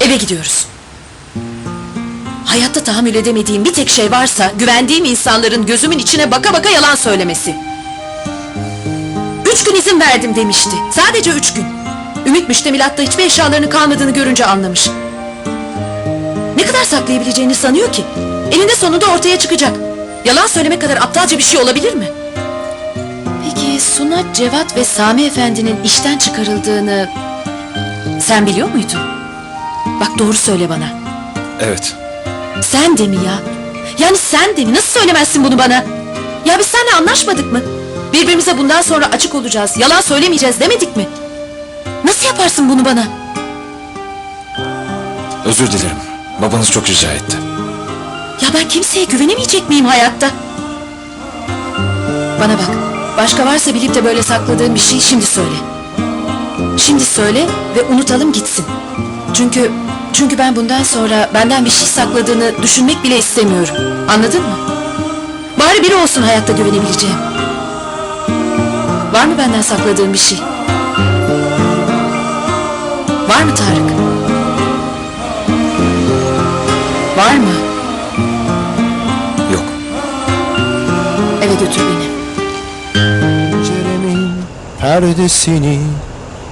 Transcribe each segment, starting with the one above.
Eve gidiyoruz. Hayatta tahammül edemediğim bir tek şey varsa güvendiğim insanların gözümün içine baka baka yalan söylemesi. Üç gün izin verdim demişti. Sadece üç gün. Ümit müştemilatta hiçbir eşyalarının kalmadığını görünce anlamış. Ne kadar saklayabileceğini sanıyor ki? Elinde sonunda ortaya çıkacak. Yalan söylemek kadar aptalca bir şey olabilir mi? Peki Suna, Cevat ve Sami Efendi'nin işten çıkarıldığını sen biliyor muydun? Bak doğru söyle bana. Evet. Sen de mi ya? Yani sen de mi? Nasıl söylemezsin bunu bana? Ya biz seninle anlaşmadık mı? Birbirimize bundan sonra açık olacağız, yalan söylemeyeceğiz demedik mi? Nasıl yaparsın bunu bana? Özür dilerim. Babanız çok rica etti. Ya ben kimseye güvenemeyecek miyim hayatta? Bana bak, başka varsa bilip de böyle sakladığın bir şey şimdi söyle. Şimdi söyle ve unutalım gitsin. Çünkü çünkü ben bundan sonra benden bir şey sakladığını düşünmek bile istemiyorum. Anladın mı? Bari biri olsun hayatta güvenebileceğim. Var mı benden sakladığın bir şey? Var mı Tarık? Var mı? Yok. Eve götür beni. Penceremin perdesini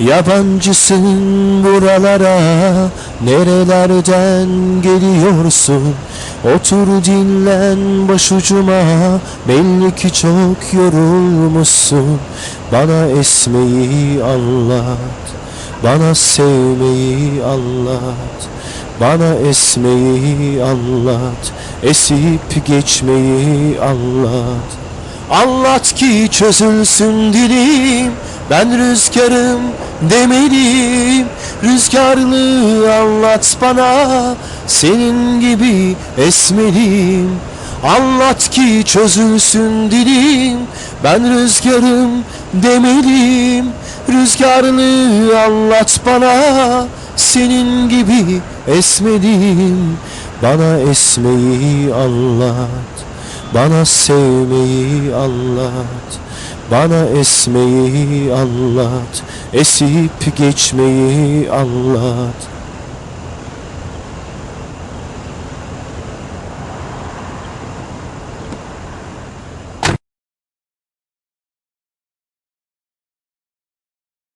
Yabancısın buralara Nerelerden geliyorsun? Otur dinlen başucuma Belli ki çok yorulmuşsun. Bana esmeyi anlat Bana sevmeyi anlat Bana esmeyi anlat Esip geçmeyi anlat. Anlat ki çözülsün dilim. Ben rüzgarım demeliyim. Rüzgarlı anlat bana. Senin gibi esmeliyim. Anlat ki çözülsün dilim. Ben rüzgarım demeliyim. Rüzgarlı anlat bana. Senin gibi esmeliyim. Bana esmeyi anlat bana sevmeyi anlat Bana esmeyi anlat Esip geçmeyi anlat